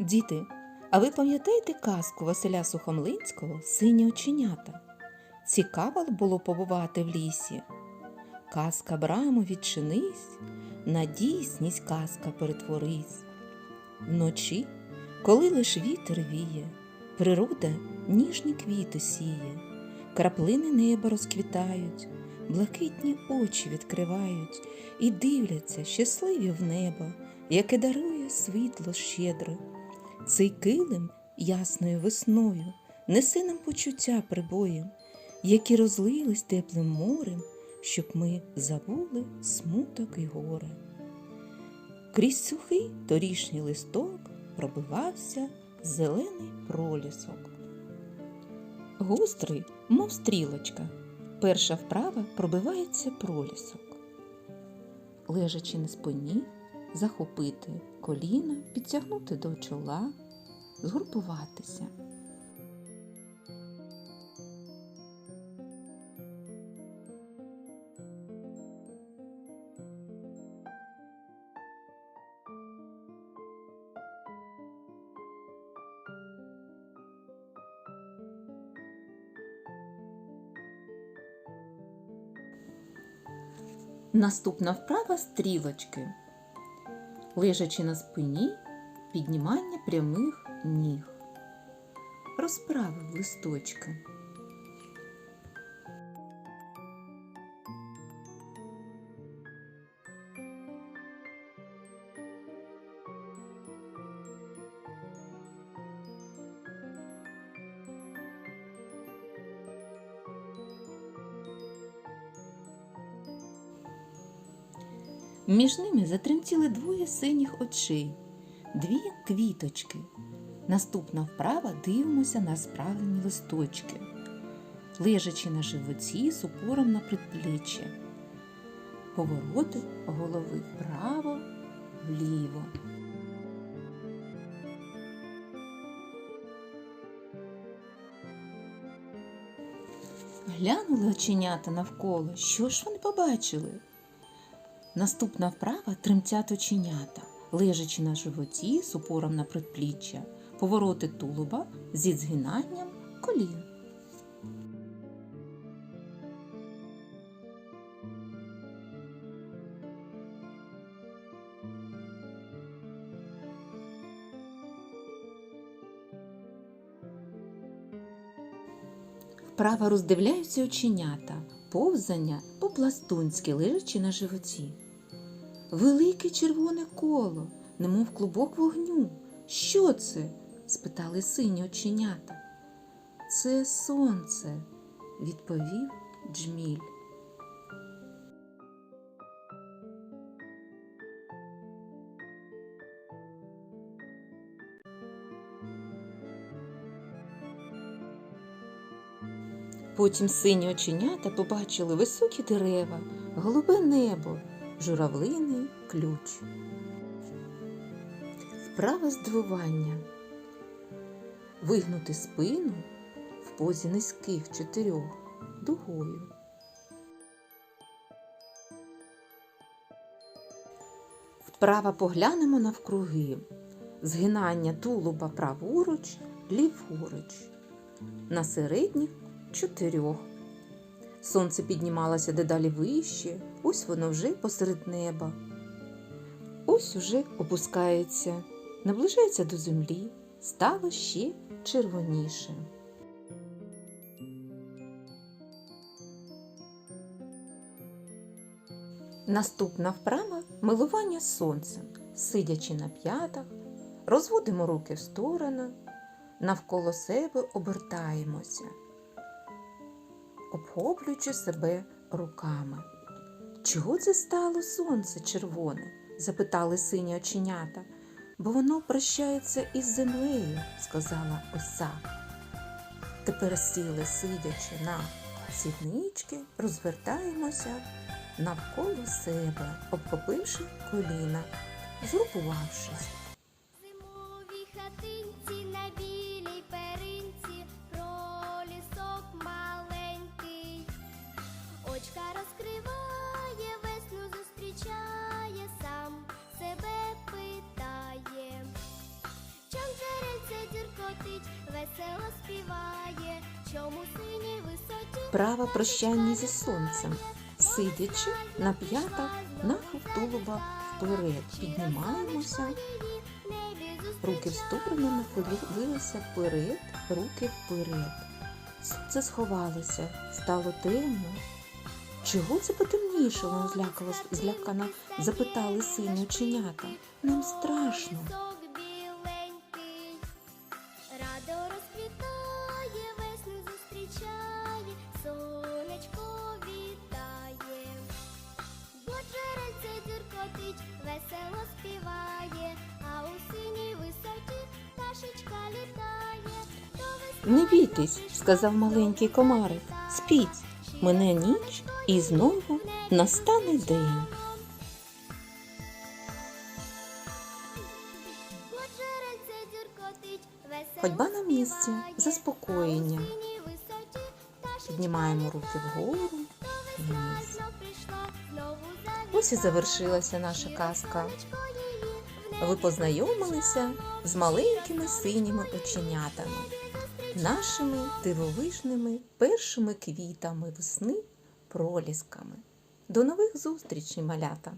Діти, а ви пам'ятаєте казку Василя Сухомлинського Сині оченята? Цікаво було побувати в лісі. Казка браму відчинись, на дійсність казка перетворись. Вночі, коли лиш вітер віє, природа ніжні квіти сіє, краплини неба розквітають, блакитні очі відкривають і дивляться щасливі в небо, яке дарує світло щедре. Цей килим ясною весною несе нам почуття прибоєм, які розлились теплим морем, щоб ми забули смуток і горе. Крізь сухий торішній листок пробивався зелений пролісок. Гострий, мов стрілочка, перша вправа пробивається пролісок. Лежачи на спині, захопити коліна, підтягнути до чола, згрупуватися. Наступна вправа стрілочки. Лежачи на спині, піднімання прямих ніг. Розправив листочки. Між ними затремтіли двоє синіх очей, дві квіточки. Наступна вправа дивимося на справлені листочки, лежачи на животі з упором на предпліччя. Повороти голови вправо, вліво. Глянули оченята навколо. Що ж вони побачили? Наступна вправа тремтять оченята, лежачи на животі з упором на предпліччя, повороти тулуба зі згинанням колін. Вправо роздивляються оченята, повзання по-пластунськи лежачи на животі. Велике червоне коло, немов клубок вогню. Що це? спитали сині оченята. Це сонце, відповів джміль. Потім сині оченята побачили високі дерева, голубе небо, журавлиний ключ. Вправа здивування. Вигнути спину в позі низьких чотирьох дугою. Вправа поглянемо навкруги. Згинання тулуба праворуч, ліворуч. На середніх чотирьох. Сонце піднімалося дедалі вище, ось воно вже посеред неба. Ось уже опускається, наближається до землі, стало ще червоніше. Наступна вправа милування сонцем, сидячи на п'ятах, розводимо руки в сторону, навколо себе обертаємося обхоплюючи себе руками. Чого це стало сонце червоне? запитали сині оченята, бо воно прощається із землею, сказала оса. Тепер сіли, сидячи на сіднички, розвертаємося навколо себе, обхопивши коліна, згрупувавшись. Зимовій хатинці на Чом джерельце дзюркотить, весело співає, чому синій висоті. Права прощання зі сонцем. Сидячи на п'ятах, нахил тулуба вперед. Піднімаємося, руки в сторони нахилилися вперед, руки вперед. Сонце сховалося, стало темно. Чого це потемнішало? злякано запитали сині оченята. Нам страшно. Не бійтесь, сказав маленький комарик. Спіть, мине ніч і знову настане день. Ходьба на місці, заспокоєння. Піднімаємо руки вгору. Вниз. Ось і завершилася наша казка. Ви познайомилися з маленькими синіми оченятами, нашими дивовижними першими квітами весни пролісками. До нових зустрічей, малята!